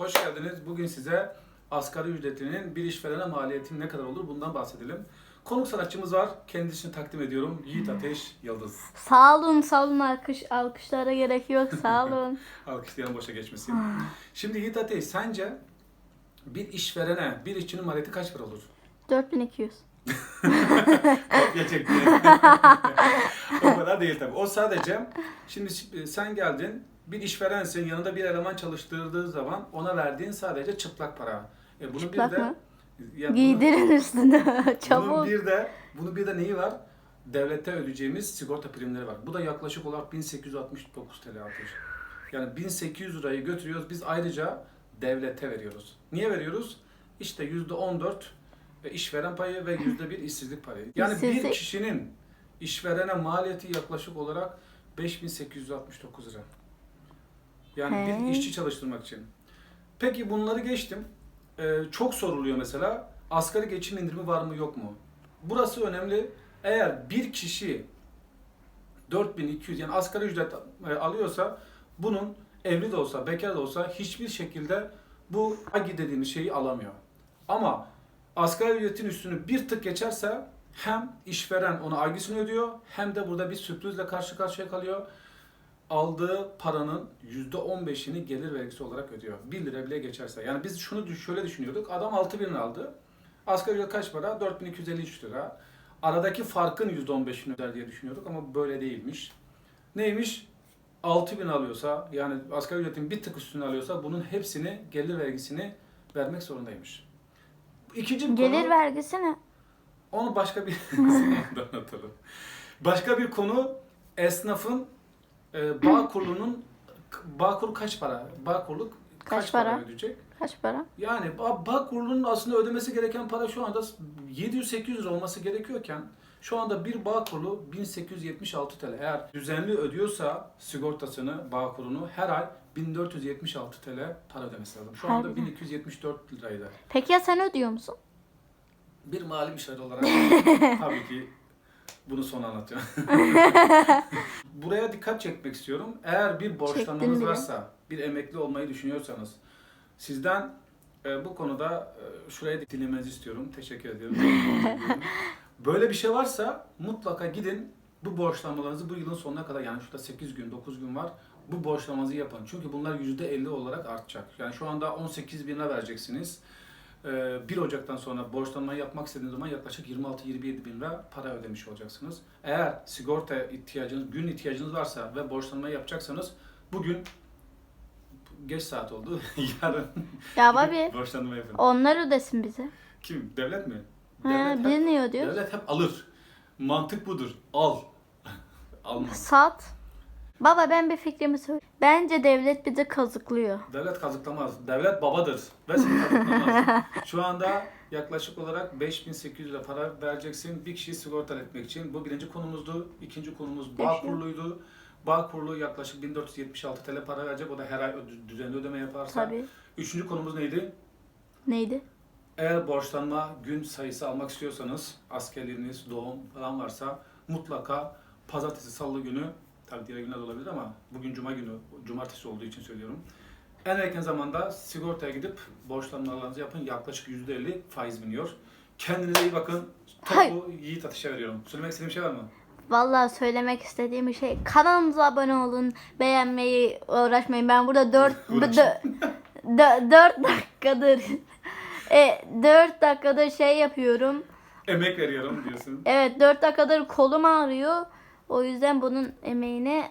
hoş geldiniz. Bugün size asgari ücretinin bir işverene maliyeti ne kadar olur bundan bahsedelim. Konuk sanatçımız var. Kendisini takdim ediyorum. Yiğit Ateş Yıldız. Sağ olun, sağ olun alkış, alkışlara gerek yok. Sağ olun. Alkışlayan boşa geçmesin. Şimdi Yiğit Ateş sence bir işverene, bir işçinin maliyeti kaç para olur? 4200. Kopya çekti. o kadar değil tabii. O sadece şimdi e, sen geldin bir işverensin yanında bir eleman çalıştırdığı zaman ona verdiğin sadece çıplak para. E bunu Çıplak bir de mı? Ya bunu- Giydirin üstüne. Bunun Çabuk. bir de bunu bir de neyi var? Devlette ödeyeceğimiz sigorta primleri var. Bu da yaklaşık olarak 1869 TL artış. Yani 1800 lirayı götürüyoruz. Biz ayrıca devlete veriyoruz. Niye veriyoruz? İşte %14 ve işveren payı ve %1 işsizlik payı. Yani bir İşsizlik- kişinin işverene maliyeti yaklaşık olarak 5869 lira. Yani bir He. işçi çalıştırmak için. Peki bunları geçtim. Ee, çok soruluyor mesela. Asgari geçim indirimi var mı yok mu? Burası önemli. Eğer bir kişi 4200 yani asgari ücret e, alıyorsa bunun evli de olsa, bekar da olsa hiçbir şekilde bu agi dediğimiz şeyi alamıyor. Ama asgari ücretin üstünü bir tık geçerse hem işveren ona agisini ödüyor hem de burada bir sürprizle karşı karşıya kalıyor. Aldığı paranın %15'ini gelir vergisi olarak ödüyor. 1 lira bile geçerse. Yani biz şunu şöyle düşünüyorduk. Adam 6000 lira aldı. Asgari ücret kaç para? 4253 lira. Aradaki farkın %15'ini öder diye düşünüyorduk ama böyle değilmiş. Neymiş? 6000 alıyorsa yani asgari ücretin bir tık üstünü alıyorsa bunun hepsini gelir vergisini vermek zorundaymış. İkinci Gelir konu, vergisi ne? onu başka bir anlatalım. Başka bir konu esnafın e, bağ kurulunun bağ kurulu kaç para? Bağ kurulu kaç, Kaç para? para? ödeyecek? Kaç para? Yani bağ, bağ kurulunun aslında ödemesi gereken para şu anda 700-800 lira olması gerekiyorken şu anda bir bağ kurulu 1876 TL. Eğer düzenli ödüyorsa sigortasını, bağ kurulunu her ay 1476 TL para ödemesi lazım. Şu anda Harbiden. 1274 liraydı. Peki ya sen ödüyor musun? Bir mali müşteri olarak tabii ki bunu sonra anlatacağım. Buraya dikkat çekmek istiyorum. Eğer bir borçlanmanız varsa, bir emekli olmayı düşünüyorsanız, sizden e, bu konuda e, şuraya dinlemenizi istiyorum. Teşekkür ediyorum. Böyle bir şey varsa mutlaka gidin bu borçlanmalarınızı bu yılın sonuna kadar yani şurada 8 gün 9 gün var bu borçlamanızı yapın. Çünkü bunlar %50 olarak artacak. Yani şu anda 18 bin lira vereceksiniz. Ee, 1 Ocak'tan sonra borçlanmayı yapmak istediğiniz zaman yaklaşık 26-27 bin lira para ödemiş olacaksınız. Eğer sigorta ihtiyacınız, gün ihtiyacınız varsa ve borçlanmayı yapacaksanız bugün geç saat oldu. Yarın Ya babi borçlanma yapın. onlar ödesin bize. Kim? Devlet mi? He, Devlet hep- ödüyoruz? Devlet hep alır. Mantık budur. Al. Alma. Sat. Baba ben bir fikrimi söyle. Bence devlet bizi kazıklıyor. Devlet kazıklamaz. Devlet babadır. Ve seni kazıklamaz. Şu anda yaklaşık olarak 5800 lira para vereceksin bir kişiyi sigorta etmek için. Bu birinci konumuzdu. İkinci konumuz bağ kuruluydu. Bağ kurulu yaklaşık 1476 TL para verecek. O da her ay düzenli ödeme yaparsa. Tabii. Üçüncü konumuz neydi? Neydi? Eğer borçlanma gün sayısı almak istiyorsanız, askerliğiniz, doğum falan varsa mutlaka pazartesi, salı günü, tabii diğer günler de olabilir ama bugün cuma günü, cumartesi olduğu için söylüyorum. En erken zamanda sigortaya gidip borçlanmalarınızı yapın. Yaklaşık %50 faiz biniyor. Kendinize iyi bakın. Topu Yiğit Ateş'e veriyorum. Söylemek istediğim şey var mı? Vallahi söylemek istediğim şey. Kanalımıza abone olun. Beğenmeyi uğraşmayın. Ben burada 4 Uğraş. 4 dakikadır e, 4 dakikadır şey yapıyorum. Emek veriyorum diyorsun. Evet 4 dakikadır kolum ağrıyor. O yüzden bunun emeğine